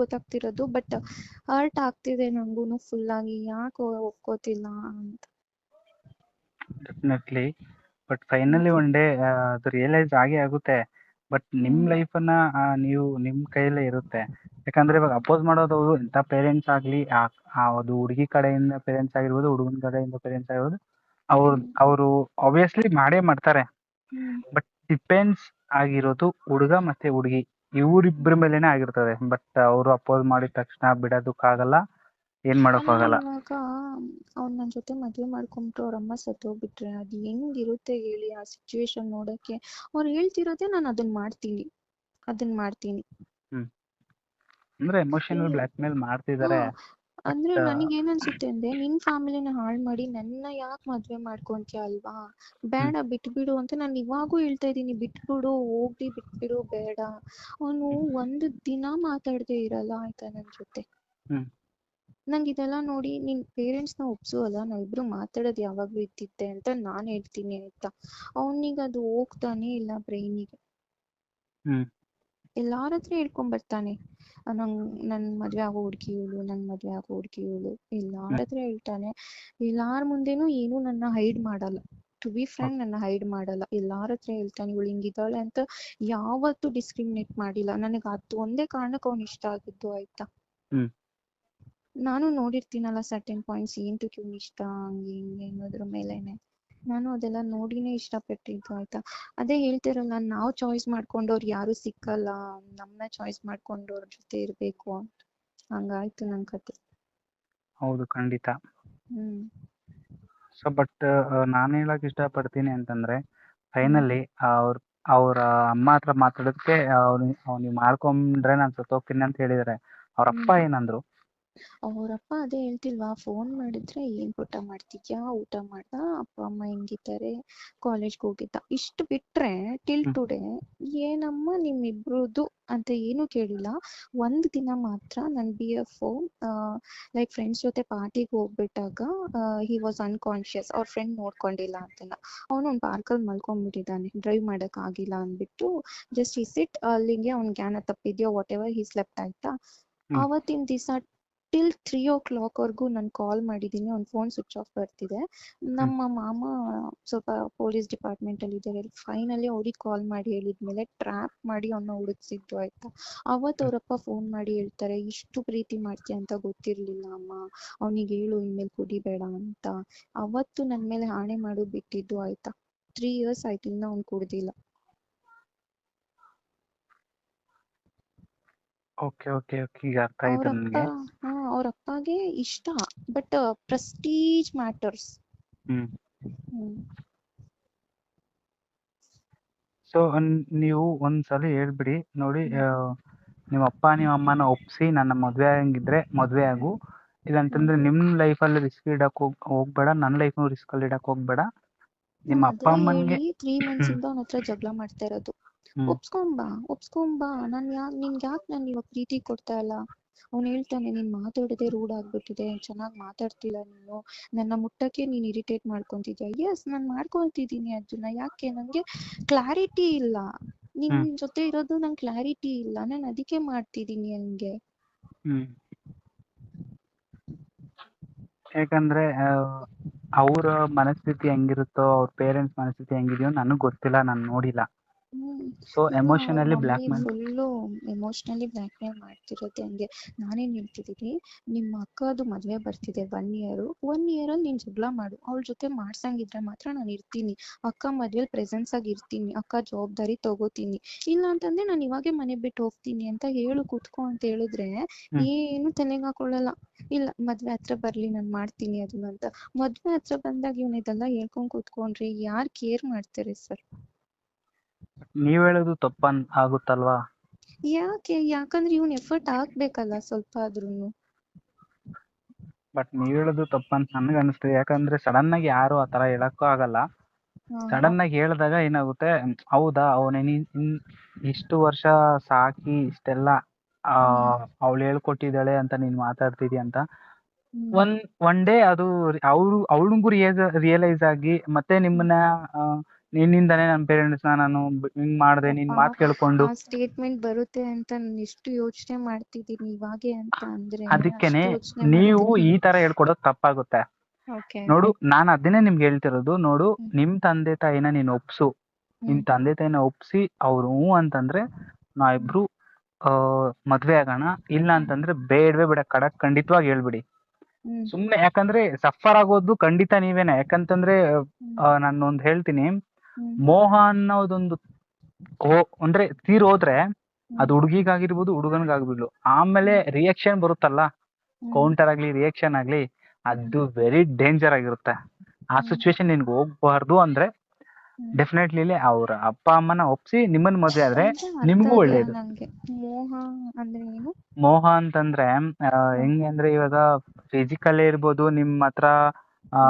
ಗೊತ್ತಾಗ್ತಿರೋದು but hurt ಆಗ್ತಿದೆ ನಂಗೂನು full ಆಗಿ. ಯಾಕೋ ಒಪ್ಕೋತಿಲ್ಲ ಅಂತ. Definitely but finally one day ಅದು ರಿಯಲೈಸ್ ಆಗೇ ಆಗುತ್ತೆ. ಬಟ್ ನಿಮ್ ಲೈಫ್ ಅನ್ನ ನೀವು ನಿಮ್ ಕೈಯಲ್ಲೇ ಇರುತ್ತೆ. ಯಾಕಂದ್ರೆ ಇವಾಗ ಅಪೋಸ್ ಮಾಡೋದು ಅವ್ರು ಎಂಥ ಪೇರೆಂಟ್ಸ್ ಆಗ್ಲಿ ಅದು ಹುಡುಗಿ ಕಡೆಯಿಂದ ಪೇರೆಂಟ್ಸ್ ಆಗಿರ್ಬೋದು ಹುಡುಗನ ಕಡೆಯಿಂದ ಪೇರೆಂಟ್ಸ್ ಆಗಿರ್ಬೋದು ಅವ್ರು ಅವರು ಆಬ್ವಿಯಸ್ಲಿ ಮಾಡೇ ಮಾಡ್ತಾರೆ. ಬಟ್ ಡಿಪೆಂಡ್ಸ್ ಆಗಿರೋದು ಹುಡುಗ ಮತ್ತೆ ಹುಡುಗಿ. ಇವರಿಬ್ಬರ ಮೇಲೇನೆ ಆಗಿರ್ತದೆ. ಬಟ್ ಅವರು ಅಪೋಸ್ ಮಾಡಿದ ತಕ್ಷಣ ಬಿಡೋದಕ್ಕಾಗಲ್ಲ. ಏನ್ ಮಾಡೋಕ್ಕಾಗಲ್ಲ. ಆಗಲ್ಲ ಇವಾಗ ಅವ್ನ್ ನನ್ ಜೊತೆ ಮದ್ವೆ ಮಾಡ್ಕೊಂಬಿಟ್ರು ಅವ್ರ ಅಮ್ಮ ಸತ್ತೋಗ್ಬಿಟ್ರೆ ಅದ್ ಹೆಂಗಿರುತ್ತೆ ಹೇಳಿ ಆ ಸಿಚುವೇಶನ್ ನೋಡಕ್ಕೆ ಅವ್ರು ಹೇಳ್ತಿರೋದೇ ನಾನು ಅದನ್ನ ಮಾಡ್ತೀನಿ. ಅದನ್ನ ಮಾಡ್ತೀನಿ. ಅಂದ್ರೆ ಎಮೋಷನಲ್ ಬ್ಲಾಕ್ ಮೇಲ್ ಮಾಡ್ತಿದ್ದಾರೆ ಅಂದ್ರೆ ನನಗೆ ಏನ್ ಅನ್ಸುತ್ತೆ ಅಂದ್ರೆ ನಿನ್ ಫ್ಯಾಮಿಲಿನ ಹಾಳ್ ಮಾಡಿ ನನ್ನ ಯಾಕೆ ಮದ್ವೆ ಮಾಡ್ಕೊಂತೀಯ ಅಲ್ವಾ? ಬೇಡ ಬಿಟ್ಬಿಡು ಅಂತ ನಾನು ಇವಾಗೂ ಹೇಳ್ತಾ ಇದೀನಿ ಬಿಟ್ಬಿಡು ಹೋಗ್ಲಿ ಬಿಟ್ಬಿಡು ಬೇಡ. ಅವನು ಒಂದು ದಿನ ಮಾತಾಡದೆ ಇರಲ್ಲ ಆಯ್ತಾ ನನ್ ಜೊತೆ? ನಂಗೆ ಇದೆಲ್ಲ ನೋಡಿ ನಿನ್ ಪೇರೆಂಟ್ಸ್ನ ಒಪ್ಸು ಅಲ್ಲ? ಇಬ್ರು ಮಾತಾಡೋದು ಯಾವಾಗ್ಲೂ ಇದ್ದಿದ್ದೆ ಅಂತ ನಾನ್ ಹೇಳ್ತೀನಿ ಆಯ್ತಾ? ಅವನಿಗೆ ಅದು ಹೋಗ್ತಾನೆ ಇಲ್ಲ ಬ್ರೈನಿಗೆ ಹ್ಮ್. ಎಲ್ಲಾರ ಹತ್ರ ಹೇಳ್ಕೊಂಡ್ ಬರ್ತಾನೆ. ನಂಗ್ ನನ್ ಮದ್ವೆ ಆಗೋ ಹುಡ್ಗಿ ಇವಳು ನನ್ ಮದ್ವೆ ಆಗೋ ಹುಡ್ಗಿ ಇವಳು ಎಲ್ಲಾರ ಹತ್ರ ಹೇಳ್ತಾನೆ ಎಲ್ಲಾರ ಮುಂದೇನು ಏನು ನನ್ನ ಹೈಡ್ ಮಾಡಲ್ಲ. ಟು ಬಿ ಫ್ರೆಂಡ್ ನನ್ನ ಹೈಡ್ ಮಾಡಲ್ಲ. ಎಲ್ಲಾರ ಹತ್ರ ಹೇಳ್ತಾನೆ ಇವಳು ಹಿಂಗಿದ್ದಾಳೆ ಅಂತ ಯಾವತ್ತೂ ಡಿಸ್ಕ್ರಿಮಿನೇಟ್ ಮಾಡಿಲ್ಲ. ನನಗೆ ಅದು ಒಂದೇ ಕಾರಣಕ್ಕೆ ಅವ್ನು ಇಷ್ಟ ಆಗಿದ್ದು ಆಯ್ತಾ? ನಾನು ನೋಡಿರ್ತೀನಲ್ಲ ಸರ್ಟೆನ್ ಪಾಯಿಂಟ್ಸ್ ಏನ್ ಟು ಕ್ಯೂನ್ ಇಷ್ಟ ಹಂಗೆ ಹಿಂಗೆ ಅನ್ನೋದ್ರ ಮೇಲೆನೆ. ನಾನು ಅದೆಲ್ಲ ನೋಡಿನೇ ಇಷ್ಟಪಟ್ಟಿದ್ದು ಆಯ್ತಾ? ಅದೇ ಹೇಳ್ತಿರಲ್ಲ ನಾವು ಚಾಯ್ಸ್ ಮಾಡ್ಕೊಂಡವ್ರು ಯಾರು ಸಿಕ್ಕಲ್ಲ ನಮ್ಮನ್ನ ಚಾಯ್ಸ್ ಮಾಡ್ಕೊಂಡವ್ರ ಜೊತೆ ಇರ್ಬೇಕು ಅಂತ. ಹಂಗಾಯ್ತು ನನ್ ಕತೆ. ಹೌದು ಖಂಡಿತ. ಹ್ಮ್. ಸೊ ಬಟ್ ನಾನು ಹೇಳಕ್ ಇಷ್ಟಪಡ್ತೀನಿ ಅಂತಂದ್ರೆ ಫೈನಲಿ ಅವ್ರ ಅವ್ರ ಅಮ್ಮ ಹತ್ರ ಮಾತಾಡೋದಕ್ಕೆ ಅವ್ನು ನೀವು ಮಾಡ್ಕೊಂಡ್ರೆ ನಾನು ಸತ್ತೋಗ್ತೀನಿ ಅಂತ ಹೇಳಿದಾರೆ. ಅವ್ರ ಅಪ್ಪ ಏನಂದ್ರು ಅವ್ರಪ್ಪ ಅದೇ ಹೇಳ್ತಿಲ್ವಾ ಫೋನ್ ಮಾಡಿದ್ರೆ ಏನ್ ಊಟ ಮಾಡ್ತಿದ್ಯಾ ಊಟ ಮಾಡ್ದ ಅಪ್ಪ ಅಮ್ಮ ಹೆಂಗಿದ್ದಾರೆ ಕಾಲೇಜ್ಗೆ ಹೋಗಿದ್ದ. ಇಷ್ಟು ಬಿಟ್ರೆ ಟಿಲ್. ಟುಡೇ ಏನಮ್ಮ ನಿಮ್ಮಿಬ್ರದ್ದು ಅಂತ ಏನು ಕೇಳಿಲ್ಲ. ಒಂದ್ ದಿನ ಮಾತ್ರ ನನ್ ಬಿ ಎಫ್ ಲೈಕ್ ಫ್ರೆಂಡ್ಸ್ ಜೊತೆ ಪಾರ್ಟಿಗೆ ಹೋಗ್ಬಿಟ್ಟಾಗ ಹಿ ವಾಸ್ ಅನ್ಕಾನ್ಶಿಯಸ್ ಅವ್ರ ಫ್ರೆಂಡ್ ನೋಡ್ಕೊಂಡಿಲ್ಲ ಅಂತಲ್ಲ. ಅವನು ಒಂದು ಪಾರ್ಕಲ್ಲಿ ಮಲ್ಕೊಂಡ್ಬಿಟ್ಟಿದ್ದಾನೆ. ಡ್ರೈವ್ ಮಾಡಕ್ ಆಗಿಲ್ಲ ಅಂದ್ಬಿಟ್ಟು ಜಸ್ಟ್ ಈ ಸಿಟ್ ಅಲ್ಲಿಗೆ ಅವ್ನ್ ಜ್ಞಾನ ತಪ್ಪಿದ್ಯೋ ವಾಟ್ ಎವರ್ ಹಿ ಸ್ಲೆಪ್ಟ್ ಆಯ್ತಾ ಅವತ್ತಿನ ದಿವಸ ಟಿಲ್ ತ್ರೀ ಓ ಕ್ಲಾಕ್ ವರೆಗೂ ನಾನು ಕಾಲ್ ಮಾಡಿದ್ದೀನಿ ಅವ್ನ ಫೋನ್ ಸ್ವಿಚ್ ಆಫ್ ಬರ್ತಿದೆ. ನಮ್ಮ ಮಾಮ ಸ್ವಲ್ಪ ಪೊಲೀಸ್ ಡಿಪಾರ್ಟ್ಮೆಂಟ್ ಅಲ್ಲಿ ಇದ್ದಾರೆ. ಫೈನಲಿ ಅವ್ರಿಗೆ ಕಾಲ್ ಮಾಡಿ ಹೇಳಿದ್ಮೇಲೆ ಟ್ರ್ಯಾಪ್ ಮಾಡಿ ಅವನ್ನ ಹುಡುಕ್ಸಿದ್ದು ಆಯ್ತಾ? ಅವತ್ತು ಅವರಪ್ಪ ಫೋನ್ ಮಾಡಿ ಹೇಳ್ತಾರೆ ಇಷ್ಟು ಪ್ರೀತಿ ಮಾಡ್ತೀಯ ಅಂತ ಗೊತ್ತಿರ್ಲಿಲ್ಲ ಅಮ್ಮ. ಅವನಿಗೆ ಹೇಳು ಇನ್ಮೇಲೆ ಕುಡಿಬೇಡ ಅಂತ. ಅವತ್ತು ನನ್ ಮೇಲೆ ಆಣೆ ಮಾಡು ಬಿಟ್ಟಿದ್ದು ಆಯ್ತಾ? ತ್ರೀ ಇಯರ್ಸ್ ಆಯ್ತು ಇನ್ನ ಅವ್ನು ಕುಡ್ದಿಲ್ಲ. Okay okay okay. ಈಗ ಅರ್ಥ ಆಯ್ತು ನನಗೆ ಹಾ ಅವ್ರ ಅಪ್ಪಗೆ ಇಷ್ಟ. But prestige matters hmm. So ನೀವು ಒಂದ್ಸಲ ಹೇಳ್ಬಿಡಿ. ನೋಡಿ ಆ, ನಿಮ್ಮ ಅಪ್ಪ ನಿಮ್ಮ ಅಮ್ಮನ ಒಪ್ಸಿ ನನ್ನ ಮದ್ವೆ ಆಗಂಗಿದ್ರೆ ಮದ್ವೆ ಆಗು. ಇಲ್ಲಂತಂದ್ರೆ ನಿಮ್ ಲೈಫಲ್ಲಿ ರಿಸ್ಕ್ ಇಡಕ್ ಹೋಗ್ ಹೋಗ್ಬೇಡ. ನನ್ನ ಲೈಫ್ನು ರಿಸ್ಕ್ ಅಲ್ಲಿ ಇಡಕ್ ಹೋಗ್ಬೇಡ. ನಿಮ್ಮ ಅಪ್ಪ ಅಮ್ಮನ್ಗೆ? ತ್ರೀ ಮಂತ್ಸ್ ಇಂದ ಅವನ ಹತ್ರ ಜಗಳ ಮಾಡ್ತಾ ಇರೋದು. ಒಪ್ಸ್ಕೊಂಬಾ ಒಪ್ಸ್ಕೊಂಬಾ. ನಾನ್ ಯಾಕ್ ನಿನ್ಗೆ ಯಾಕ್ ನಾನು ಇವಾಗ ಪ್ರೀತಿ ಕೊಡ್ತಾ ಇಲ್ಲ? ಅವ್ನ್ ಹೇಳ್ತಾನೆ ನೀನ್ ಮಾತಾಡದೆ ರೂಡ್ ಆಗ್ಬಿಟ್ಟಿದೆ. ಚೆನ್ನಾಗ್ ಮಾತಾಡ್ತಿಲ್ಲ ನೀನು. ನನ್ನ ಮುಟ್ಟಕ್ಕೆ ನೀನ್ ಇರಿಟೇಟ್ ಮಾಡ್ಕೊಂತಿದ್ಯಾ? ಎಸ್ ನಾನ್ ಮಾಡ್ಕೊಳ್ತಿದೀನಿ ಅದನ್ನ ಯಾಕೆ? ನಂಗೆ ಕ್ಲಾರಿಟಿ ಇಲ್ಲ. ನಿನ್. ಜೊತೆ ಇರೋದು ನಂಗೆ ಕ್ಲಾರಿಟಿ ಇಲ್ಲ. ನಾನು ಅದಕ್ಕೆ ಮಾಡ್ತಿದೀನಿ ಹಂಗೆ. ಯಾಕಂದ್ರೆ ಅವ್ರ ಮನಸ್ಥಿತಿ ಹೆಂಗಿರುತ್ತೋ ಅವ್ರ ಪೇರೆಂಟ್ಸ್ ಮನಸ್ಥಿತಿ ಹೆಂಗಿದೆಯೋ ನನಗೆ ಗೊತ್ತಿಲ್ಲ ನಾನು ನೋಡಿಲ್ಲ. So emotionally blackmail full emotionally blackmail ಮಾಡ್ತಿರೋದೆ ಹಂಗೆ? ನಾನೇನ್ ಹೇಳ್ತಿದೀನಿ ನಿಮ್ಮ ಅಕ್ಕದು ಮದ್ವೆ ಬರ್ತಿದೆ ಒನ್ ಇಯರ್ ಒನ್ ಇಯರ್ ಅಲ್ಲಿ ನೀನ್ ಜಗಳ ಮಾಡು. ಅವಳ ಜೊತೆ ಮಾಡ್ಸಂಗಿದ್ರೆ ಮಾತ್ರ ನಾನು ಇರ್ತೀನಿ. ಅಕ್ಕ ಮದ್ವೆಲ್ ಪ್ರೆಸೆನ್ಸ್ ಆಗಿ ಇರ್ತೀನಿ. ಅಕ್ಕ ಜವಾಬ್ದಾರಿ ತಗೋತೀನಿ. ಇಲ್ಲ ಅಂತಂದ್ರೆ ನಾನು ಇವಾಗೆ ಮನೆ ಬಿಟ್ಟು ಹೋಗ್ತೀನಿ ಅಂತ ಹೇಳು ಕೂತ್ಕೋ ಅಂತ ಹೇಳಿದ್ರೆ. ಏನು ತಲೆಗೆ ಹಾಕೊಳ್ಳಲ್ಲ ಇಲ್ಲ ಮದ್ವೆ ಹತ್ರ ಬರ್ಲಿ ನಾನ್ ಮಾಡ್ತೀನಿ ಅದನ್ನ ಅಂತ. ಮದ್ವೆ ಹತ್ರ ಬಂದಾಗ ಇವ್ನ್ ಇದೆಲ್ಲ ಹೇಳ್ಕೊಂಡ್ ಕೂತ್ಕೊಂಡ್ರಿ ಯಾರ್ ಕೇರ್ ಮಾಡ್ತಾರೆ ಸರ್? ನೀವ್ ಹೇಳೋದು ತಪ್ಪನ್ ಆಗುತ್ತಲ್ವಾ? ಯಾಕೆ? ಯಾಕಂದ್ರೆ ಇವ್ನ್ ಎಫರ್ಟ್ ಹಾಕ್ಬೇಕಲ್ಲ ಸ್ವಲ್ಪ ಆದ್ರೂನು. ಬಟ್ ನೀವ್ ಹೇಳೋದು ತಪ್ಪಂತ ನನಗ್ ಅನಿಸ್ತದೆ ಯಾಕಂದ್ರೆ ಸಡನ್ ಆಗಿ ಯಾರು ಆತರ ಹೇಳಕ್ಕೂ ಆಗಲ್ಲ. ಸಡನ್ ಆಗಿ ಹೇಳಿದಾಗ ಏನಾಗುತ್ತೆ? ಹ್ಮ್, ಹೌದಾ ಅವನೇ ಇಷ್ಟು ವರ್ಷ ಸಾಕಿ ಇಷ್ಟೆಲ್ಲ ಆ ಅವಳು ಹೇಳ್ಕೊಟ್ಟಿದ್ದಾಳೆ ಅಂತ ನೀನ್ ಮಾತಾಡ್ತಿದಿ ಅಂತ. ಒನ್ ಒನ್ ಡೇ ಅದು ಅವ್ರು ಅವಳಿಗೂ ರಿಯಲೈಸ್ ಆಗಿ ಮತ್ತೆ ನಿಮ್ಮನ್ನ ನಿನ್ನಿಂದಾನೇ ನನ್ನ ಪೇರೆಂಟ್ಸ್ ನಾನು ಬ- ಹಿಂಗ್ ಮಾಡ್ದೆ ನಿನ್ ಮಾತ್ ಕೇಳ್ಕೊಂಡು. ಆ ಸ್ಟೇಟ್ಮೆಂಟ್ ಬರುತ್ತೆ ಅಂತ ನಾನು ಎಷ್ಟು ಯೋಚನೆ ಮಾಡ್ತಿದ್ದೀನಿ ಇವಾಗೆ ಅಂತ ಅಂದ್ರೆ ಅದಕ್ಕೇನೆ ನೀವು ಈ ತರ ಹೇಳ್ಕೊಡೋದು ತಪ್ಪಾಗುತ್ತೆ. ನೋಡು ನಾನು ಅದನ್ನೇ ನಿಮ್ಗೆ ಹೇಳ್ತಿರೋದು. ನೋಡು ಹ್ಮ್. ನಿಮ್ ತಂದೆ ತಾಯಿನ ನೀನ್ ಒಪ್ಸು. ನಿಮ್ ತಂದೆ ತಾಯಿನ ಒಪ್ಸಿ ಅವ್ರು ಹ್ಞೂ ಅಂತಂದ್ರೆ ನಾವಿಬ್ರು ಆ ಮದ್ವೆ ಆಗೋಣ. ಇಲ್ಲ ಅಂತಂದ್ರೆ ಬೇಡವೇ ಬೇಡ ಕಡಕ್ ಖಂಡಿತವಾಗಿ ಹೇಳ್ಬಿಡಿ. ಸುಮ್ನೆ ಯಾಕಂದ್ರೆ ಸಫರ್ ಆಗೋದು ಖಂಡಿತ ನೀವೇನೆ. ಯಾಕಂತಂದ್ರೆ ಆ, ನಾನು ಒಂದ್ ಹೇಳ್ತೀನಿ. ಮೋಹ ಅನ್ನೋದೊಂದು ಅಂದ್ರೆ ತೀರ್ ಹೋದ್ರೆ ಅದು ಹುಡುಗಿಗಾಗಿರ್ಬೋದು ಹುಡುಗನ್ಗಾಗ್ಬಿಡ್ಲು. ಆಮೇಲೆ ರಿಯಾಕ್ಷನ್ ಬರುತ್ತಲ್ಲ? ಕೌಂಟರ್ ಆಗ್ಲಿ ರಿಯಾಕ್ಷನ್ ಆಗ್ಲಿ ಅದು ವೆರಿ ಡೇಂಜರ್ ಆಗಿರುತ್ತೆ. ಆ ಸಿಚುವೇಶನ್ ನಿನ್ಗೆ ಹೋಗ್ಬಾರ್ದು ಅಂದ್ರೆ. ಡೆಫಿನೆಟ್ಲಿ ಅವ್ರ ಅಪ್ಪ ಅಮ್ಮನ ಒಪ್ಸಿ ನಿಮ್ಮನ್ ಮದ್ವೆ ಆದ್ರೆ ನಿಮ್ಗೂ ಒಳ್ಳೇದು. ಮೋಹ ಅಂತಂದ್ರೆ ಹೆಂಗೆ ಅಂದ್ರೆ ಇವಾಗ ಫಿಸಿಕಲ್ ಇರ್ಬೋದು ನಿಮ್ ಹತ್ರ ಆ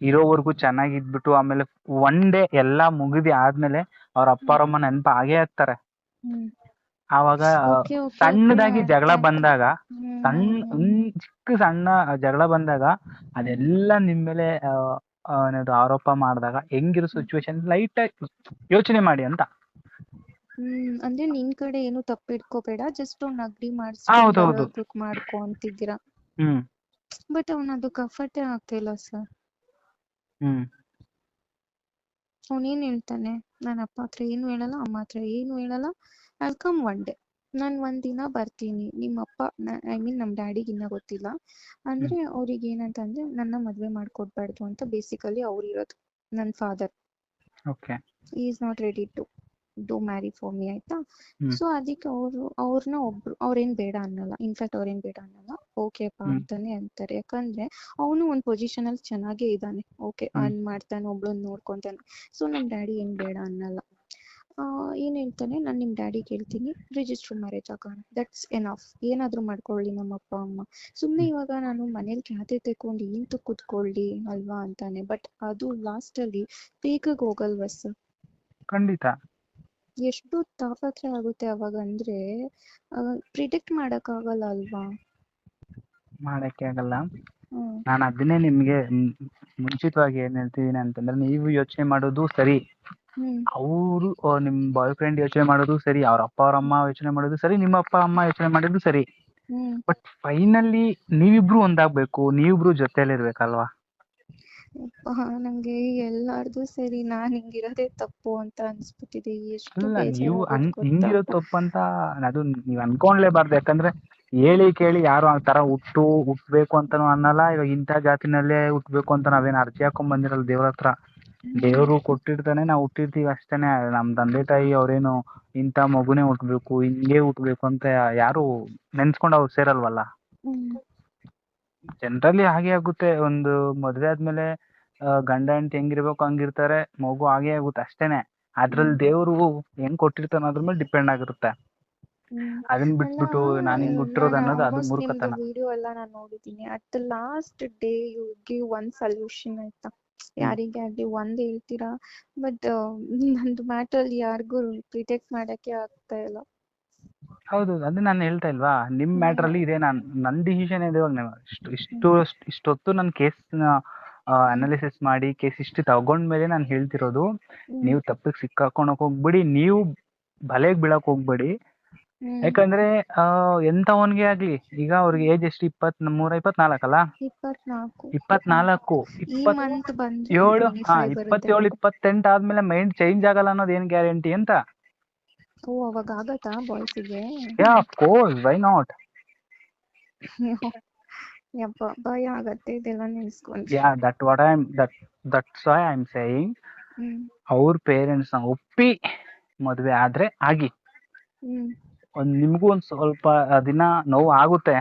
ಇರೋವರ್ಗು ಚೆನ್ನಾಗಿದ್ಬಿಟ್ಟು ಆಮೇಲೆ ಒನ್ ಡೇ ಎಲ್ಲಾ ಮುಗಿದಿ ಆದ್ಮೇಲೆ ಅವ್ರ ಅಪ್ಪ ಅವ್ರಮ್ಮ ನೆನಪು ಆಗೇ ಆಗ್ತಾರೆ. ಆವಾಗ ಸಣ್ಣದಾಗಿ ಜಗಳ ಬಂದಾಗ ಸಣ್ಣ ಚಿಕ್ಕ ಸಣ್ಣ ಜಗಳ ಬಂದಾಗ ಅದೆಲ್ಲ ನಿಮ್ ಮೇಲೆ ಏನದು ಆರೋಪ ಮಾಡಿದಾಗ ಹೆಂಗಿರೋ ಸಿಚುವೇಶನ್ ಲೈಟ್ ಆಗಿ ಯೋಚನೆ ಮಾಡಿ ಅಂತ. ಹ್ಮ್ ಅಂದ್ರೆ ನಿನ್ ಕಡೆ ಏನು ತಪ್ಪಿಟ್ಕೋಬೇಡ ಜಸ್ಟ್ ಅವ್ನ ಅಗ್ರಿ ಮಾಡ್ಕೊ ಅಂತಿದ್ದೀರಾ? ಹ್ಮ್. ಬಟ್ ಅವನದು ಅದು ಕಫರ್ಟೇ ಆಗ್ತಿಲ್ಲ ಸರ್ ಹ್ಮ್. ಏನ್ ಹೇಳ್ತಾನೆ? ನನ್ನ ಅಪ್ಪ ಹತ್ರ ಏನು ಹೇಳಲ್ಲ ಅಮ್ಮ ಹತ್ರ ಏನು ಹೇಳಲ್ಲ. ಐ ಕಮ್ ಒನ್ ಡೇ ನಾನು ಒಂದಿನ ದಿನ ಬರ್ತೀನಿ. ನಿಮ್ಮ ಅಪ್ಪ ಐ ಮೀನ್ ನಮ್ಮ ಡ್ಯಾಡಿಗೆ ಇನ್ನ ಗೊತ್ತಿಲ್ಲ. ಅಂದ್ರೆ ಅವ್ರಿಗೆ ಏನಂತಂದ್ರೆ ನನ್ನ ಮದ್ವೆ ಮಾಡ್ಕೊಡ್ಬಾರ್ದು ಅಂತ ಬೇಸಿಕಲಿ ಅವ್ರು ಇರೋದು. ನನ್ನ father okay is not ready to do marry for me ಆಯ್ತಾ. ಸೊ ಅದಕ್ಕೆ ಅವರು ಅವ್ರನ್ನ ಒಬ್ರು ಅವ್ರೇನ್ ಬೇಡ ಅನ್ನಲ್ಲ. ಇನ್ಫ್ಯಾಕ್ಟ್ ಅವ್ರೇನ್ ಬೇಡ ಅನ್ನಲ್ಲ. ಓಕೆಪಾ ಪಾ ಅಂತಾನೆ ಅಂತಾರೆ. ಯಾಕಂದ್ರೆ ಅವನು ಒಂದ್ ಪೊಸಿಷನ್ ಅಲ್ಲಿ ಚೆನ್ನಾಗೇ ಇದ್ದಾನೆ. ಓಕೆ ಅನ್ ಮಾಡ್ತಾನೆ ಒಬ್ಳನ್ ನೋಡ್ಕೊಂತಾನೆ. ಸೊ ನಮ್ ಡ್ಯಾಡಿ ಏನ್ ಬೇಡ ಅನ್ನಲ್ಲ. ಆ, ಏನ್ ಹೇಳ್ತಾನೆ? ನಾನ್ ನಿಮ್ ಡ್ಯಾಡಿ ಕೇಳ್ತೀನಿ. ರಿಜಿಸ್ಟರ್ ಮ್ಯಾರೇಜ್ ಆಗೋಣ ದಟ್ಸ್ ಎನಫ್ ಏನಾದ್ರೂ ಮಾಡ್ಕೊಳ್ಳಿ ನಮ್ಮ ಅಪ್ಪ ಅಮ್ಮ. ಸುಮ್ನೆ ಇವಾಗ ನಾನು ಮನೇಲಿ ಖ್ಯಾತೆ ತೆಕ್ಕೊಂಡು ಇಂತು ಕುತ್ಕೊಳ್ಳಿ ಅಲ್ವಾ ಅಂತಾನೆ. ಬಟ್ ಅದು ಲಾಸ್ಟ್ ಅಲ್ಲಿ ಬೇಗ ಹೋಗಲ್ವಾ ಸರ್ ಖಂಡಿತ. ಎಷ್ಟು ತಾಪತ್ರೆ ಆಗುತ್ತೆ ಅವಾಗ ಅಂದ್ರೆ ಪ್ರಿಡಿಕ್ಟ್ ಮಾಡಕ್ ಆಗಲ್ಲ ಅಲ್ವಾ? ಮಾಡಕ್ಕೆ ಆಗಲ್ಲ. ಹ್ಮ್. ನಾನು ಅದನ್ನೇ ನಿಮ್ಗೆ ಮ್- ಮುಂಚಿತವಾಗಿ ಏನ್ ಹೇಳ್ತಿದೀನಿ ಅಂತಂದ್ರೆ ನೀವು ಯೋಚನೆ ಮಾಡೋದು ಸರಿ. ಹ್ಮ್. ಅವರು ನಿಮ್ ಬಾಯ್ ಫ್ರೆಂಡ್ ಯೋಚನೆ ಮಾಡೋದು ಸರಿ ಅವ್ರ ಅಪ್ಪ ಅವ್ರ ಅಮ್ಮ ಯೋಚನೆ ಮಾಡೋದು ಸರಿ ನಿಮ್ಮ ಅಪ್ಪ ಅಮ್ಮ ಯೋಚನೆ ಮಾಡೋದು ಸರಿ. ಹ್ಮ್. ಬಟ್ ಫೈನಲಿ ನೀವಿಬ್ರು ಒಂದಾಗ್ಬೇಕು ನೀವಿಬ್ರು ಜೊತೆಲಿರ್ಬೇಕಲ್ವಾ ನಂಗೆ ಎಲ್ಲಾರ್ದು ಸರಿ ನಾನ್ ಹಿಂಗಿರೋದೇ ತಪ್ಪು ಅಂತ ಅನ್ಸ್ಬಿಟ್ಟಿದೆ. ಎಷ್ಟು ಬೇಜಾರ್ ನೀವು ಹಿಂಗಿರೋ ತಪ್ಪಂತ ಅದು ನೀವ್ ಅನ್ಕೊಂಡ್ಲೇಬಾರ್ದು. ಯಾಕಂದ್ರೆ ಹೇಳಿ ಕೇಳಿ ಯಾರು ಆ ತರ ಹುಟ್ಟು ಹುಟ್ಬೇಕು ಅಂತಾನು ಅನ್ನಲ್ಲ. ಇವಾಗ ಇಂಥ ಜಾತಿನಲ್ಲೇ ಹುಟ್ಬೇಕು ಅಂತ ನಾವೇನ್ ಅರ್ಜಿ ಹಾಕೊಂಡ್ ಬಂದಿರಲ್ಲ ದೇವ್ರ ಹತ್ರ. ದೇವ್ರು ಕೊಟ್ಟಿರ್ತಾನೆ ನಾವ್ ಹುಟ್ಟಿರ್ತೀವಿ ಅಷ್ಟೇನೆ. ನಮ್ ತಂದೆ ತಾಯಿ ಅವ್ರೇನು ಇಂಥ ಮಗುನೇ ಹುಟ್ಬೇಕು ಹಿಂಗೆ ಹುಟ್ಬೇಕು ಅಂತ ಯಾರು ನೆನ್ಸ್ಕೊಂಡ್ ಅವ್ರು ಸೇರಲ್ವಲ್ಲ? ಜನರಲಿ ಹಾಗೆ ಆಗುತ್ತೆ. ಒಂದು ಮದುವೆ ಆದ್ಮೇಲೆ ಆ, ಗಂಡ ಹೆಂಡತಿ ಹೆಂಗಿರ್ಬೇಕು ಹಂಗಿರ್ತಾರೆ ಮಗು ಹಾಗೆ ಆಗುತ್ತೆ ಅಷ್ಟೇನೆ. ಅದ್ರಲ್ಲಿ ದೇವ್ರು ಹೆಂಗ್ ಕೊಟ್ಟಿರ್ತಾನೆ ಅದ್ರ ಮೇಲೆ ಡಿಪೆಂಡ್ ಆಗಿರುತ್ತೆ. ಹ್ಮ್. ಅದನ್ನ ಬಿಟ್ಬಿಟ್ಟು ನಾನ್ ಹಿಂಗ್ ಹುಟ್ಟಿರೋದು ಅನ್ನೋದು ಅದು ಮೂರ್ಖತನ. ವಿಡಿಯೋ ಎಲ್ಲ ನಾನು ನೋಡಿದ್ದೀನಿ. At the last day you give one solution ಆಯ್ತಾ ಯಾರಿಗೆ ಆಗ್ಲಿ ಒಂದ್ ಹೇಳ್ತೀರಾ? ಬಟ್ ನಂದು ಮ್ಯಾಟರ್ ಯಾರಿಗೂ ಪ್ರಿಟೆಕ್ಟ್ ಮಾಡಕ್ಕೆ ಆಗ್ತಾ ಇಲ್ಲ. ಹೌದು ಅದೇ ನಾನು ಹೇಳ್ತಾ ಇಲ್ವಾ? ನಿಮ್ ಮ್ಯಾಟರ್ ಅಲ್ಲಿ ಇದೆ ನಾನ್ ನನ್ ಡಿಸಿಷನ್ ಇದೆ ಇವಾಗ ನೀವು ಇಷ್ಟು ಇಷ್ಟು ಇಷ್ಟೊತ್ತು ನನ್ ಕೇಸ್ ಅನಾಲಿಸಿಸ್ ಮಾಡಿ ಕೇಸ್ ಇಷ್ಟು ತಗೊಂಡ್ಮೇಲೆ ನಾನು ಹೇಳ್ತಿರೋದು. ನೀವು ತಪ್ಪಿಗೆ ಸಿಕ್ಕಾಕೊಳಕ್ ಹೋಗ್ಬೇಡಿ ನೀವು ಬಲೆಗ್ ಬೀಳಕ್ ಹೋಗ್ಬೇಡಿ. ಯಾಕಂದ್ರೆ ಎಂತವನ್ಗೆ ಆಗ್ಲಿ ಈಗ ಅವ್ರಿಗೆ ಏಜ್ ಎಷ್ಟು? ಇಪ್ಪತ್ ಮೂರ ಇಪ್ಪತ್ನಾಲ್ಕಲ್ಲ ಇಪ್ಪತ್ನಾಲ್ಕು. ಇಪ್ಪತ್ನಾಲ್ಕು ಈ ಇಪ್ಪತ್ ಮಂತ್ ಬಂದ್ರೆ ಏಳು ಹಾ ಇಪ್ಪತ್ತೇಳು ಇಪ್ಪತ್ತೆಂಟು ಆದ್ಮೇಲೆ ಮೈಂಡ್ ಚೇಂಜ್ ಆಗಲ್ಲ ಅನ್ನೋದು ಏನ್ ಗ್ಯಾರಂಟಿ ಅಂತ? ಓ ಅವಾಗ ಆಗತ್ತಾ ಬಾಯ್ಸಿಗೆ yeah of course why not ಯಪ್ಪ ಭಯ ಆಗತ್ತೆ ಇದೆಲ್ಲ ನೆನೆಸ್ಕೊಂಡು yeah that what I am that that's why I am saying ಅವ್ರ ಪೇರೆಂಟ್ಸ್ನ ಒಪ್ಪಿ ಮದ್ವೆ ಆದ್ರೆ ಆಗಿ. ಒಂದ್ ನಿಮ್ಗೂ ಒಂದ್ ಸ್ವಲ್ಪ ದಿನ ನೋವು ಆಗುತ್ತೆ.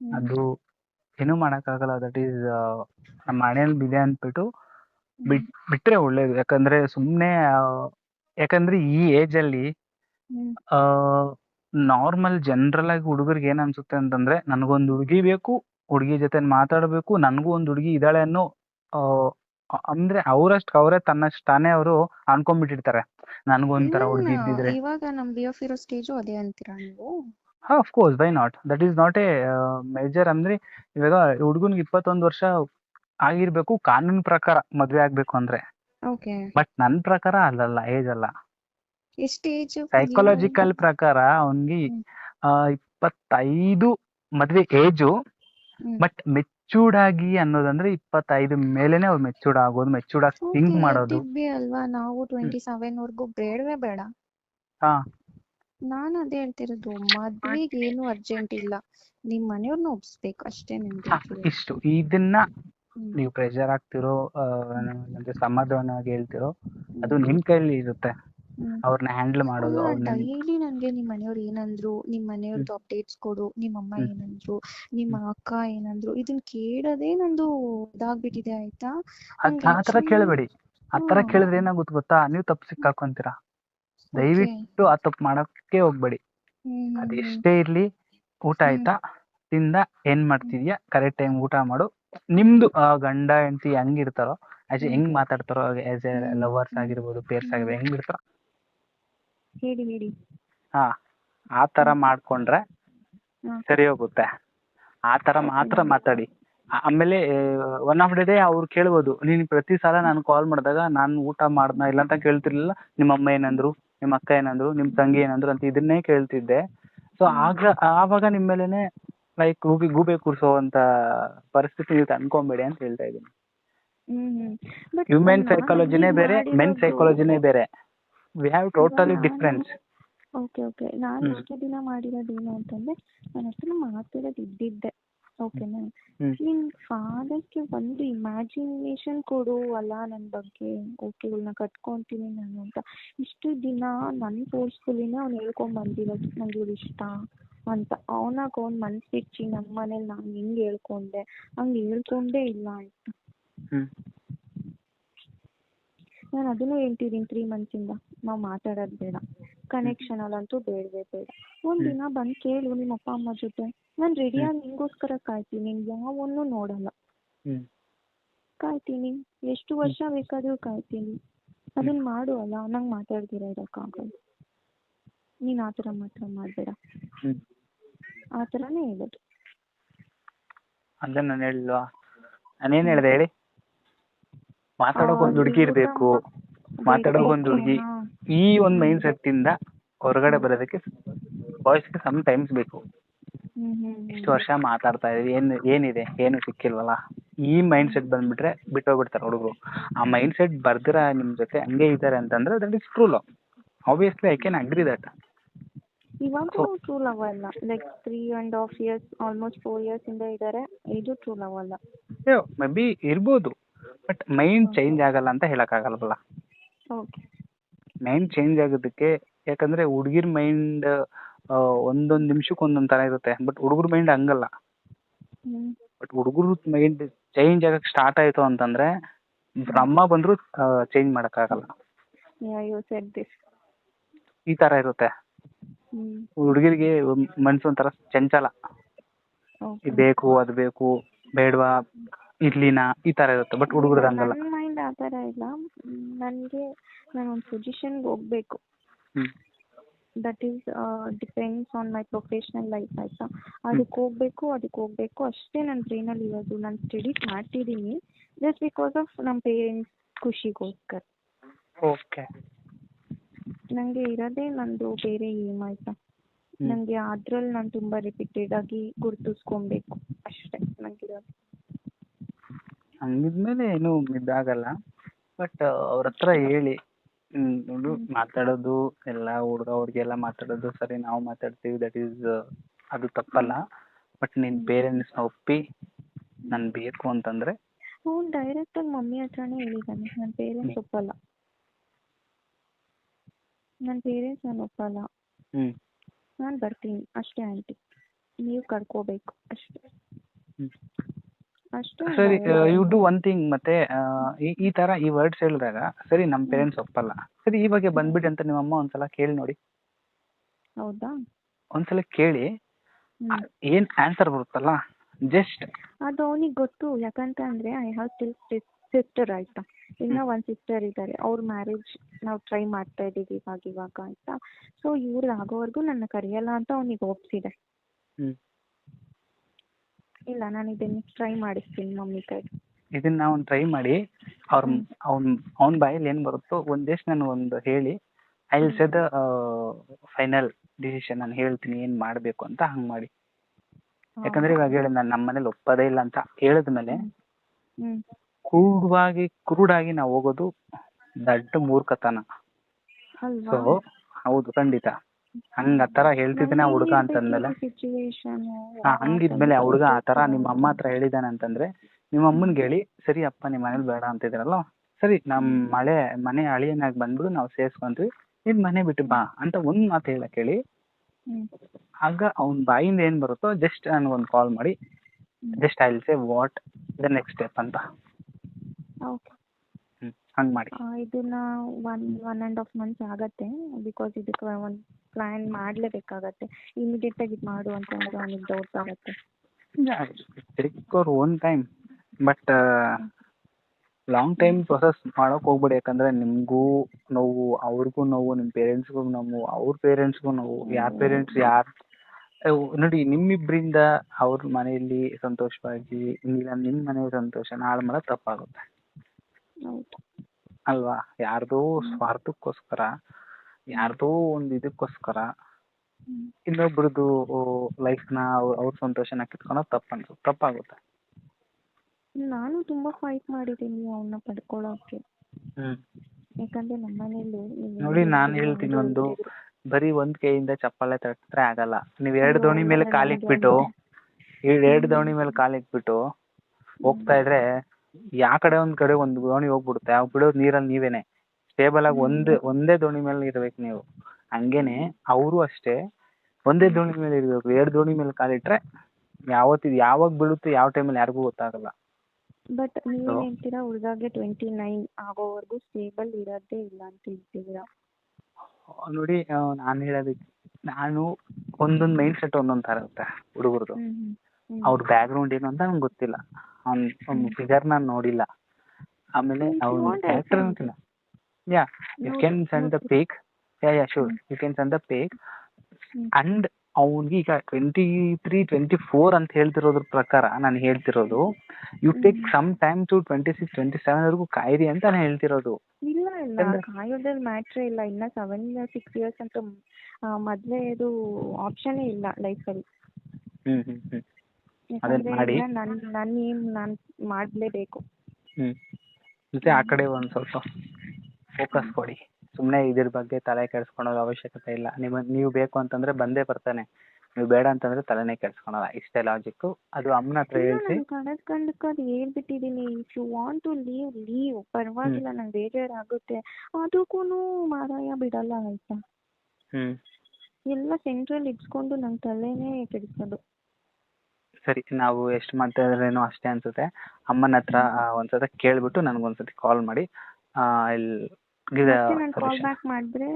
ಅದು ಏನು ಮಾಡಕ್ಕಾಗಲ್ಲ ದಟ್ ಈಸ್ ನಮ್ಮ ಮನೇಲಿ ಬಿದೆ ಅಂದ್ಬಿಟ್ಟು ಬಿಟ್ ಬಿಟ್ರೆ ಒಳ್ಳೇದು. ಯಾಕಂದ್ರೆ ಸುಮ್ನೆ ಯಾಕಂದ್ರೆ ಈ ಏಜ್ ಅಲ್ಲಿ ಹ್ಮ್. ನಾರ್ಮಲ್ ಜನರಲ್ ಆಗಿ ಹುಡುಗರಿಗೆ ಏನ್ ಅನ್ಸುತ್ತೆ ಅಂತಂದ್ರೆ ನನಗೊಂದು ಹುಡುಗಿ ಬೇಕು ಹುಡುಗಿ ಜೊತೆ ಮಾತಾಡಬೇಕು ನನಗೂ ಒಂದು ಹುಡುಗಿ ಇದ್ದಾಳೆ ಅನ್ನೋ ಆ, ಅ- ಅಂದ್ರೆ ಅವರಷ್ಟು ಅವರೇ ತನ್ನಷ್ಟು ತಾನೇ ಅವರು ಅನ್ಕೊಂಡ್ಬಿಟ್ಟಿರ್ತಾರೆ. ನನಗೊಂಥರ ಹುಡುಗಿ ಇದ್ದಿದ್ರೆ. ಇವಾಗ ನಮ್ ಬಿ ಎಫ್ ಇರೋ ಸ್ಟೇಜು ಅದೇ ಅಂತೀರಾ ನೀವು? ಹಾ of course why not that is not a major ಅಂದ್ರೆ ಇವಾಗ ಹುಡುಗನ್ಗೆ ಇಪ್ಪತ್ತೊಂದು ವರ್ಷ ಆಗಿರ್ಬೇಕು ಕಾನೂನು ಪ್ರಕಾರ ಮದ್ವೆ ಆಗ್ಬೇಕು ಅಂದ್ರೆ. ಓಕೆ ಬಟ್ ನನ್ ಪ್ರಕಾರ ಅಲ್ಲಲ್ಲ ಏಜ್ ಅಲ್ಲ. ಸೈಕಾಲಜಿಕಲ್ ಪ್ರಕಾರ ಅವನ್ಗೆ ಇಪ್ಪತ್ತೈದು ಮದ್ವೆ ಏಜು ಬಟ್ ಮೆಚೂರ್ಡ್ ಆಗಿ ಅನ್ನೋದಂದ್ರೆ ಇಪ್ಪತ್ತೈದು ಮೇಲೆನೆ ಅವ್ರು ಮೆಚೂರ್ಡ್ ಆಗೋದು ಮೆಚೂರ್ಡ್ ಆಗಿ ಥಿಂಕ್ ಮಾಡೋದು. ಅಲ್ವಾ ನಾವು ಟ್ವೆಂಟಿ ಸೆವೆನ್ ವರ್ಗೂ ಬೇಡವೇ ಬೇಡ. ಹಾ. ನಾನು ಅದೇ ಹೇಳ್ತಿರೋದು ಮದ್ವೆಗೆ ಏನು ಅರ್ಜೆಂಟ್ ಇಲ್ಲ. ನಿಮ್ ಮನೆಯವ್ರನ್ನ ಒಪ್ಸ್ಬೇಕು ಅಷ್ಟೇ ನಿಮ್ಗೆ ಇಷ್ಟು. ಇದನ್ನ. ನೀವು ಪ್ರೆಷರ್ ಆಗ್ತಿರೋ ಸಮಾಧಾನವಾಗಿ ಹೇಳ್ತಿರೋ ಅದು ನಿಮ್ ಕೈಲಿ ಇರುತ್ತೆ. ಅವ್ರನ್ನ ಹ್ಯಾಂಡಲ್ ಮಾಡೋದು ಡೈಲಿ ನನ್ಗೆ ನಿಮ್ ಮನೆಯವ್ರು ಏನಂದ್ರು ನಿಮ್ ಮನೆಯವ್ರದ್ದು ಅಪ್ಡೇಟ್ಸ್ ಕೊಡು ನಿಮ್ ಅಮ್ಮ. ಏನಂದ್ರು ನಿಮ್ಮ ಅಕ್ಕ ಏನಂದ್ರು ಇದನ್ನ ಕೇಳೋದೇ ನಂದು ಇದಾಗ್ಬಿಟ್ಟಿದೆ ಆಯ್ತಾ? ಆತರ ಕೇಳಬೇಡಿ. ಆ ತರ ಹ್ಮ್. ಕೇಳಿದ್ರೆ ಏನಾಗುತ್ತೆ ಗೊತ್ತಾ? ನೀವು ತಪ್ಪು ಸಿಕ್ಕಾಕೊಂತೀರಾ? ದಯವಿಟ್ಟು ಆ ತಪ್ಪು ಮಾಡಕ್ಕೆ ಹೋಗ್ಬೇಡಿ. ಅದೆಷ್ಟೇ ಇರ್ಲಿ ಊಟ ಆಯ್ತಾ? ತಿಂದ ಏನ್ ಮಾಡ್ತಿದ್ಯಾ? ಕರೆಕ್ಟ್ ಟೈಮ್ ಊಟ ಮಾಡು. ನಿಮ್ದು ಗಂಡ ಹೆಂಡತಿ ಹೆಂಗಿರ್ತಾರೋ ಆಸ್. ಹೆಂಗ್ ಮಾತಾಡ್ತಾರೋ ಆಸ್ ಎ. ಲವರ್ಸ್. ಆಗಿರ್ಬೋದು ಪೇರ್ಸ್ ಆಗಿರ್ಬೋದು ಹೆಂಗ್ ಇರ್ತಾರೋ ಹೇಳಿ ಹೇಳಿ. ಹಾ ಆ ತರ ಮಾಡ್ಕೊಂಡ್ರೆ ಹ್ಮ್. ಸರಿ ಹೋಗುತ್ತೆ. ಆ ತರ ಮಾತ್ರ ಮಾತಾಡಿ. ಆ- ಆಮೇಲೆ ಒನ್ ಆಫ್ ದ ಡೇ ಅವ್ರು ಕೇಳ್ಬೋದು ನೀನ್ ಪ್ರತಿ ಸಲ ನಾನು ಕಾಲ್ ಮಾಡಿದಾಗ ನಾನು ಊಟ ಮಾಡ್ದ ಇಲ್ಲ ಅಂತ ಕೇಳ್ತಿರ್ಲಿಲ್ಲ. ನಿಮ್ಮ ಅಮ್ಮ ಏನಂದ್ರು ನಿಮ್ಮ ಅಕ್ಕ ಏನಂದ್ರು ನಿಮ್ ತಂಗಿ ಏನಂದ್ರು ಅಂತ ಇದನ್ನೇ ಕೇಳ್ತಿದ್ದೆ. ಸೊ ಆಗ ಆವಾಗ ನಿಮ್ ಮೇಲೆನೆ ಲೈಕ್ ಗೂಬೆ ಗೂಬೆ ಕೂರ್ಸೋವಂತ ಪರಿಸ್ಥಿತಿ ನೀವು ಅನ್ಕೊಂಬೇಡಿ ಅಂತ ಹೇಳ್ತಾ ಇದ್ದೀನಿ. ಹ್ಮ್ ಹ್ಮ್. But ಹ್ಯೂಮನ್ ನಾನ್ ಸೈಕಾಲಜಿನೇ ಹೀಗ್ ಬೇರೆ ಮೆನ್ ಸೈಕಾಲಜಿನೇ ಬೇರೆ. ವಿ ಹ್ಯಾವ್ ಟೋಟಲಿ ನಾನು- ಡಿಫ್ರೆನ್ಸ್ ಓಕೆ ಓಕೆ ನಾನು. ಇಷ್ಟು ದಿನ ಮಾಡಿರೋದು ಏನು ಅಂತಂದ್ರೆ ನನ್ನ ಹತ್ರ ಮಾತಾಡೋದು ಇದ್ದಿದ್ದೆ. ಓಕೆನಾ. ನಿನ್ ಫಾದರ್ಗೆ ಒಂದು ಇಮ್ಯಾಜಿನೇಷನ್ ಕೊಡು ಅಲ್ಲ ನನ್ನ ಬಗ್ಗೆ. ಓಕೆ ಇವಳನ್ನ ಕಟ್ಕೊಂತೀನಿ ನಾನು ಅಂತ. ಇಷ್ಟು ದಿನ ನನ್ನ ಫೋರ್ಸ್ಫುಲ್ಲಿನೇ ಅವ್ನು ಹೇಳ್ಕೊಂಡ್ ಬಂದಿರೋದು ನಂಗೆ ಇವ್ಳು ಇಷ್ಟ ಅಂತ. ಅವನಾಗ ಅವ್ನು ಮನ್ಸು ಬಿಚ್ಚಿ ನಮ್ಮ ಮನೇಲಿ ನಾನು ಹಿಂಗೆ ಹೇಳ್ಕೊಂಡೆ. ಹಂಗೆ ಹೇಳ್ಕೊಂಡೇ ಇಲ್ಲ ಹ್ಮ್. ನಾನು ಅದನ್ನೇ ಹೇಳ್ತಿದ್ದೀನಿ ತ್ರೀ ಮಂತ್ಸಿಂದ ನಾವು ಮಾತಾಡೋದು ಬೇಡ. ಕನೆಕ್ಷನ್ ಅಲ್ಲಂತೂ ಬೇಡವೇ ಬೇಡ. ಒಂದ್ ದಿನ ಬಂದು ಕೇಳು ನಿಮ್ಮ ಅಪ್ಪ ಅಮ್ಮ ಜೊತೆ. ನಾನು ರೆಡಿಯಾಗಿ ನಿಂಗೋಸ್ಕರ ಕಾಯ್ತೀನಿ. ಯಾವನ್ನೂ ನೋಡಲ್ಲ. ಕಾಯ್ತೀನಿ. ಎಷ್ಟು ವರ್ಷ ಬೇಕಾದರೂ ಕಾಯ್ತೀನಿ. ಅದನ್ನ ಮಾಡು ಅಲ್ಲ. ನಂಗೆ ಮಾತಾಡ್ದಿರ ಇರೋಕ್ಕಾಗಲ್ಲ ನೀನ್ ಆ ಥರ ಮಾತ್ರ ಮಾಡಬೇಡ. ಆ ಥರನೇ ಹೇಳೋದು. ನಾನು ಹೇಳಿಲ್ವಾ? ನಾನೇನು ಹೇಳ್ದೆ ಹೇಳಿ? ಮಾತಾಡೋಕ್ ಒಂದ್ ಹುಡುಗಿ ಇರ್ಬೇಕು. ಮಾತಾಡೋಕ್ ಒಂದ್ ಹುಡುಗಿ. ಈ ಒಂದ್ ಮೈಂಡ್ ಸೆಟ್ ಇಂದ ಹೊರಗಡೆ ಬರೋದಕ್ಕೆ ಬಾಯ್ಸ್ ಸಮ್ ಟೈಮ್ಸ್ ಬೇಕು. ಇಷ್ಟು ವರ್ಷ ಮಾತಾಡ್ತಾ ಇದೀವಿ. ಏನ್ ಏನಿದೆ? ಏನು ಸಿಕ್ಕಿಲ್ವಲ್ಲ? ಈ ಮೈಂಡ್ ಸೆಟ್ ಬಂದ್ಬಿಟ್ರೆ ಬಿಟ್ಟೋಗ್ಬಿಡ್ತಾರೆ ಹುಡುಗರು. ಆ ಮೈಂಡ್ ಸೆಟ್ ಬರ್ದಿರ ನಿಮ್ ಜೊತೆ ಹಂಗೆ ಇದಾರೆ ಅಂತಂದ್ರೆ that is true love obviously I can agree that ಇವಾಗ ಟ್ರೂ ಲವ್ ಅಲ್ಲ. Like three and half years almost four years ಇಂದ ಇದ್ದಾರೆ ಇದು ಟ್ರೂ ಲವ್ ಅಲ್ಲ. ಮೇ ಬಿ ಇರ್ಬೋದು. ಬಟ್ ಮೈಂಡ್ ಚೇಂಜ್ ಆಗಲ್ಲ ಅಂತ ಹೇಳಕ್ಕಾಗಲ್ವಲ್ಲ ಓಕೆ ಮೈಂಡ್ ಚೇಂಜ್ ಆಗೋದಕ್ಕೆ ಯಾಕಂದ್ರೆ ಹುಡುಗಿರ್ ಮೈಂಡ್ ಒಂದೊಂದ್ ನಿಮಿಷಕ್ಕೆ ಒಂದೊಂದ್ ತರ ಇರುತ್ತೆ. ಬಟ್ ಹುಡುಗರ ಮೈಂಡ್ ಹಂಗಲ್ಲ. ಬಟ್ ಹುಡುಗರು ಮೈಂಡ್ ಚೇಂಜ್ ಆಗಕ್ ಸ್ಟಾರ್ಟ್ ಆಯ್ತು ಅಂತಂದ್ರೆ ಬ್ರಹ್ಮ ಬಂದ್ರು ಚೇಂಜ್ ದಿಸ್ ಈ ತರ ಇರುತ್ತೆ. ಹುಡುಗಿರಿಗೆ ಮನ್ಸು ಒಂಥರ ಚಂಚಲ. ಬೇಕು ಅದ್ ಬೇಕು ಬೇಡವಾ? ಇರ್ಲಿನಾ ಈ ತರ ಇರುತ್ತೆ ಬಟ್ ಹುಡುಗರದ್ದು ಹಂಗಲ್ಲ. ನನ್ನ ಮೈಂಡ್ ಆ ತರ ಇಲ್ಲ. ನನಗೆ ನಾನು ಒಂದು ಪೊಸಿಷನ್ಗೆ ಹೋಗಬೇಕು. That is depends on my professional life ಆಯ್ತಾ? ಅದಕ್ಕೆ ಹೋಗಬೇಕು ಅದಕ್ಕೆ ಹೋಗಬೇಕು. ಅಷ್ಟೇ ನನ್ನ ಬ್ರೈನಲ್ಲಿ ಇರೋದು. ನಾನು ಸ್ಟಡೀಸ್ ಮಾಡ್ತಿದ್ದೀನಿ ಜಸ್ಟ್ ಬಿಕಾಸ್ ಆಫ್ ನಮ್ಮ ಪೇರೆಂಟ್ಸ್ ಖುಷಿಗೋಸ್ಕರ. ಓಕೆ ನನಗೆ ಇರೋದೇ ನಂದು ಬೇರೆ ಏಮ್ ಆಯಿತಾ? ನಂಗೆ ನನಗೆ ಅದ್ರಲ್ಲಿ ನಾನು ತುಂಬಾ ರಿಪೀಟೆಡ್ ಆಗಿ ಗುರ್ತಿಸ್ಕೊಬೇಕು. ಅಷ್ಟೇ ನನಗಿರೋದು ಹಂಗಿದ್ಮೇಲೆ ಏನು ಇದಾಗಲ್ಲ. ಬಟ್ ಅವ್ರ ಹತ್ರ ಹೇಳಿ. ಹ್ಮ್, ನೋಡು ಮಾತಾಡೋದು ಎಲ್ಲ ಹುಡುಗ ಹುಡುಗಿ ಎಲ್ಲ ಮಾತಾಡೋದು ಸರಿ ನಾವು ಮಾತಾಡ್ತೀವಿ ದಟ್ ಈಸ್ ಅದು ತಪ್ಪಲ್ಲ. ಬಟ್ ನಿನ್ ಪೇರೆಂಟ್ಸ್ನ ಒಪ್ಪಿ ನನ್ ಬೇಕು ಅಂತಂದ್ರೆ? ಅವ್ನು ಡೈರೆಕ್ಟಾಗಿ ಮಮ್ಮಿ ಹತ್ರನೇ ಹೇಳಿದ್ದಾನೆ ನನ್ನ ಪೇರೆಂಟ್ಸ್ ಒಪ್ಪಲ್ಲ. ನನ್ನ ಪೇರೆಂಟ್ಸ್ ನಾನು ಒಪ್ಪಲ್ಲ. ಹ್ಮ್. ನಾನು ಬರ್ತೀನಿ ಅಷ್ಟೇ ಆಂಟಿ. ನೀವು ಕರ್ಕೋಬೇಕು ಅಷ್ಟೇ. ಹ್ಮ್. ಅಷ್ಟೇ ಸರಿ ಯು ಡು ಒನ್ ಥಿಂಗ್ ಮತ್ತೆ ಆ, ಈ ಈ ತರ ಈ ವರ್ಡ್ಸ್ ಹೇಳಿದಾಗ ಸರಿ ನಮ್ ಪೇರೆಂಟ್ಸ್ ಒಪ್ಪಲ್ಲ. ಸರಿ ಈ ಬಗ್ಗೆ ಬಂದ್ಬಿಡಿ ಅಂತ ನಿಮ್ಮ ಅಮ್ಮ ಒಂದ್ಸಲ ಕೇಳಿ ನೋಡಿ. ಹೌದಾ? ಒಂದ್ಸಲ ಕೇಳಿ ಹ್ಮ್. ಆ, ಏನ್ ಆನ್ಸರ್ ಬರುತ್ತಲ್ಲ? ಜಸ್ಟ್ ಅದು ಅವನಿಗೆ ಗೊತ್ತು ಯಾಕಂತ ಅಂದ್ರೆ ಐ ಹ್ಯಾವ್ ಸ್ಟಿಲ್ ಸಿಸ್ಟರ್ ಆಯ್ತಾ. ಇನ್ನ ಒಂದ್ ಸಿಸ್ಟರ್ ಇದ್ದಾರೆ ಅವ್ರ ಮ್ಯಾರೇಜ್ ನಾವು ಟ್ರೈ ಮಾಡ್ತಾ ಇದೀವಿ ಇವಾಗ ಇವಾಗ ಆಯ್ತಾ ಸೊ ಇವ್ರು ಆಗೋವರೆಗೂ ನನ್ನ ಕರೆಯಲ್ಲ ಅಂತ ಅವನಿಗೆ ಒಪ್ಸಿದೆ. ಹ್ಮ್. ಇಲ್ಲ ನಾನು ಇದನ್ನು ಟ್ರೈ ಮಾಡಿಸ್ತೀನಿ ಮಮ್ಮಿ ಕೈ ಇದನ್ನ ನಾವು ಟ್ರೈ ಮಾಡಿ ಅವ್ರ ಅವ್ನ ಅವ್ನ ಬಾಯಲ್ಲಿ ಏನ್ ಬರುತ್ತೋ ಒಂದಿಷ್ಟು ನಾನು ಒಂದು ಹೇಳಿ I will say the final decision ನಾನು ಹೇಳ್ತೀನಿ ಏನ್ ಮಾಡ್ಬೇಕು ಅಂತ ಹಂಗ್ ಮಾಡಿ. ಯಾಕಂದ್ರೆ ಇವಾಗ ಹೇಳಿ ನಾನು ನಮ್ಮ ಮನೇಲಿ ಒಪ್ಪದೇ ಇಲ್ಲ ಅಂತ ಹೇಳಿದ್ಮೇಲೆ ಹ್ಮ್. ಕ್ರೂಡ್ ಆಗಿ ನಾವು ಹೋಗೋದು ದೊಡ್ಡ ಮೂರ್ಖತನ. ಅಲ್ವಾ? ಸೊ ಹೌದು ಖಂಡಿತ. ಹಂಗ ಆತರ ಹೇಳ್ತಿದ್ದಾನೆ ಆ ಹುಡುಗ ಅಂತಂದ್ಮೇಲೆ. ಸಿಚುವೇಶನ್ ಹಾ ಹಂಗಿದ್ಮೇಲೆ ಆ ಹುಡುಗ ಆತರ ನಿಮ್ಮ ಅಮ್ಮ ಹತ್ರ ಹೇಳಿದಾನೆ ಅಂತಂದ್ರೆ ನಿಮ್ಮ ಅಮ್ಮನ್ಗೆ ಹೇಳಿ ಸರಿ ಅಪ್ಪ ನಿಮ್ ಮನೇಲಿ ಬೇಡ ಅಂತಿದ್ರಲ್ಲ ಸರಿ ನಮ್ ಮಳೆ ಮನೆ ಅಳಿಯನಾಗಿ ಬಂದ್ಬಿಡು ನಾವು ಸೇರ್ಸ್ಕೊಂತೀವಿ ನೀನ್ ಮನೆ ಬಿಟ್ಟು ಬಾ ಅಂತ ಒಂದ್ ಮಾತು ಹೇಳಕ್ ಹೇಳಿ ಆಗ ಅವ್ನ್ ಬಾಯಿಂದ ಏನ್ ಬರುತ್ತೋ ಜಸ್ಟ್ ನನಗೊಂದು ಕಾಲ್ ಮಾಡಿ just I will say what the next step ಅಂತ. ಓಕೆ ಹಂಗ್ ಮಾಡಿ. ಇದನ್ನ one one and half months ಆಗತ್ತೆ ಬಿಕಾಸ್ ಇದಕ್ಕೆ ಒಂದು ಪ್ಲ್ಯಾನ್ ಮಾಡಲೇಬೇಕಾಗತ್ತೆ. ಇಮಿಡಿಯೇಟ್ ಆಗಿ ಇದು ಮಾಡು ಅಂತಂದ್ರೆ ಅವನಿಗೆ ಡೌಟ್ ಆಗುತ್ತೆ. Take your own time but long time process ಮಾಡೋಕ್ ಹೋಗ್ಬೇಡಿ. ಯಾಕಂದ್ರೆ ನಿಮ್ಗೂ ನೋವು ಅವ್ರಿಗೂ ನೋವು ನಿಮ್ ಪೇರೆಂಟ್ಸ್ಗೂ ನೋವು ಅವ್ರ ಪೇರೆಂಟ್ಸ್ಗೂ ನೋವು ಯಾರ ಪೇರೆಂಟ್ಸ್ ಯಾರ್ ನೋಡಿ ನಿಮ್ಮಿಬ್ಬರಿಂದ ಅವ್ರ ಮನೆಯಲ್ಲಿ ಸಂತೋಷವಾಗಿ ಇಲ್ಲ ನಿಮ್ಮ ಮನೆಯಲ್ಲಿ ಸಂತೋಷ ಹಾಳು ಮಾಡೋದ್ ತಪ್ಪಾಗುತ್ತೆ. ಅಲ್ವಾ? ಯಾರ್ದೋ ಸ್ವಾರ್ಥಕ್ಕೋಸ್ಕರ ಯಾರ್ದೋ ಒಂದ್ ಇದಕ್ಕೋಸ್ಕರ. ಇನ್ನೊಬ್ರದ್ದು ಲೈಫ್ನ ಅವ್ರ ಸಂತೋಷನ ಕಿತ್ಕೊಳೋದು ತಪ್ಪ ಅನ್ಸುತ್ತೆ ತಪ್ಪಾಗುತ್ತೆ. ನಾನು ತುಂಬಾ ಫೈಟ್ ಮಾಡಿದ್ದೀನಿ ಅವನ್ನ ಪಡ್ಕೊಳ್ಳೋಕೆ ಯಾಕಂದ್ರೆ ನಮ್ಮನೇಲಿ ನೋಡಿ ನಾನು ಹೇಳ್ತೀನಿ ಒಂದು ಬರೀ ಒಂದ್ ಕೈಯಿಂದ ಚಪ್ಪಾಳೆ ತಟ್ಟಿದ್ರೆ ಆಗಲ್ಲ. ನೀವ್ ಎರಡು ದೋಣಿ ಮೇಲೆ ಕಾಲಿಟ್ಬಿಟ್ಟು ಎರಡು ದೋಣಿ ಮೇಲೆ ಕಾಲಿಟ್ಬಿಟ್ಟು ಹೋಗ್ತಾ ಇದ್ರೆ ಯಾ ಕಡೆ ಒಂದ್ ಕಡೆ ಒಂದ್ ದೋಣಿ ಹೋಗ್ಬಿಡುತ್ತೆ. ಅವ್ ಬಿಡೋದ್ ನೀರಲ್ಲಿ ನೀವೇನೆ. ಸ್ಟೇಬಲ್ ಆಗಿ ಒಂದೇ ಒಂದೇ ದೋಣಿ ಮೇಲೆ ಇರ್ಬೇಕು ನೀವು. ಹಂಗೇನೆ ಅವರು ಅಷ್ಟೇ ಒಂದೇ ದೋಣಿ ಮೇಲೆ ಇರ್ಬೇಕು. ಎರಡು ದೋಣಿ ಮೇಲೆ ಕಾಲಿಟ್ರೆ ಯಾವತ್ತಿದ್ ಯಾವಾಗ ಬೀಳುತ್ತೆ ಯಾವ ಟೈಮಲ್ಲಿ ಯಾರಿಗೂ ಗೊತ್ತಾಗಲ್ಲ. ಬಟ್ ನೀವು ಹೇಳ್ತೀರಾ? ಹುಡುಗಾಗೆ ಟ್ವೆಂಟಿ ನೈನ್ ಆಗೋವರೆಗೂ ಸ್ಟೇಬಲ್ ಇರೋದೇ ಇಲ್ಲ ಅಂತ ಹೇಳ್ತಿದ್ದೀರಾ? ನೋಡಿ ನಾನು ಹೇಳೋದಕ್ಕೆ ನಾನು ಒಂದೊಂದ್ ಮೈಂಡ್ ಸೆಟ್ ಒಂದೊಂದ್ ತರ ಇರುತ್ತೆ ಹುಡುಗರದು. ಹ್ಮ್ ಹ್ಮ್ ಹ್ಮ್. ಅವ್ರ ಬ್ಯಾಕ್ ಗ್ರೌಂಡ್ ಏನು ಅಂತ ನಂಗೆ ಗೊತ್ತಿಲ್ಲ. ಅವ್ನ್ ಫಿಗರ್ ನಾನ್ ನೋಡಿಲ್ಲ. ಆಮೇಲೆ ಅವ್ನ ಕ್ಯಾರೆಕ್ಟರ್ ಅಂತಿಲ್ಲ. Yeah you can send the pic yeah yeah sure you can send the pic and ಅವ್ನಿಗೆ ಈಗ ಟ್ವೆಂಟಿ ತ್ರೀ ಟ್ವೆಂಟಿ ಫೋರ್ ಅಂತ ಹೇಳ್ತಿರೋದ್ರ ಪ್ರಕಾರ ನಾನು ಹೇಳ್ತಿರೋದು you take some time to twenty six twenty seven ವರೆಗೂ ಕಾಯಿರಿ ಅಂತ ನಾನು ಹೇಳ್ತಿರೋದು. ಇಲ್ಲ ಇಲ್ಲ. ಕಾಯೋದ್ರಲ್ಲಿ ಮ್ಯಾಟ್ರೇ ಇಲ್ಲ. ಇನ್ನ ಸೆವೆನ್ ಸಿಕ್ಸ್ ಇಯರ್ಸ್ ಅಂತ ಮದ್ವೆದು ಆಪ್ಷನೇ ಇಲ್ಲ ಲೈಫಲ್ಲಿ ಯಾಕಂದ್ರೆ ಮಾಡಿ. ನನ್ ನನ್ನ ಏನ್ ನಾನ್ ಮಾಡ್ಲೇಬೇಕು. ಹ್ಮ್. ಮತ್ತೆ ಆ ಕಡೆ ಒಂದ್ ಸ್ವಲ್ಪ ಫೋಕಸ್ ಕೊಡಿ. ಸುಮ್ನೆ ಇದ್ರ ಬಗ್ಗೆ ತಲೆ ಕೆಡಿಸ್ಕೊಳೋದು ಅವಶ್ಯಕತೆ ಇಲ್ಲ. ನಿಮ್ ನೀವು ಬೇಕು ಅಂತಂದ್ರೆ ಬಂದೇ ಬರ್ತಾನೆ. ನೀವು ಬೇಡ ಅಂತಂದ್ರೆ ತಲೆನೇ ಕೆಡಿಸ್ಕೊಳಲ್ಲ. ಇಷ್ಟೇ ಲಾಜಿಕ್ ಅದು ಅಮ್ಮನ ಹತ್ರ ಹೇಳ್ಸಿ. ನಾನು ಕಣದ್ ಕಂಡಕ್ಕೆ ಅದು ಹೇಳ್ಬಿಟ್ಟಿದೀನಿ. If you want to leave leave ಪರವಾಗಿಲ್ಲ ನಂಗೆ ಬೇಜಾರಾಗುತ್ತೆ. ಅದಕ್ಕೂ ಮಾರಾಯ ಬಿಡಲ್ಲ ಆಯ್ತಾ ಹ್ಮ್. ಎಲ್ಲ ಸೆಂಟ್ರಲ್ ಇಟ್ಕೊಂಡು ನಂಗೆ ತಲೆನೇ ಕೆಡಿಸೋದು. ಸರಿ ನಾವು ಎಷ್ಟು ಮಾಡ್ತಾ ಇದ್ರೇನೋ ಅಷ್ಟೇ ಅನ್ಸುತ್ತೆ. ಅಮ್ಮನ ಹತ್ರ ಒಂದ್ ಒಂದ್ಸತಿ ಕೇಳ್ಬಿಟ್ಟು ನನಗೊಂದ್ಸತಿ ಕಾಲ್ ಮಾಡಿ ಇಲ್ಲಿ ನಾನು ಕಾಲ್ ಮಾಡಿ ಬ್ಯಾಕ್ ಮಾಡಿದ್ರೆ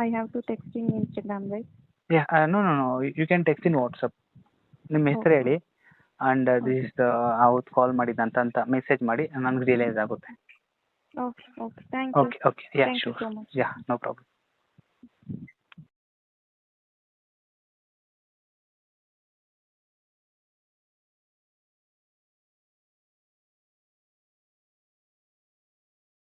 I have to text in Instagram right you in WhatsApp ನಿಮ್ಮ ಹೆಸರು ಹೇಳಿ ಅಂಡ್ ದಿಸ್ ಅವತ್ತು ಕಾಲ್ ಮಾಡಿದ ಅಂತ ಮೆಸೇಜ್ ಮಾಡಿ ನನಗೆ ರಿಯಲೈಸ್ ಆಗುತ್ತೆ. Okay okay thank you okay okay yeah thank you sure so much. Yeah no problem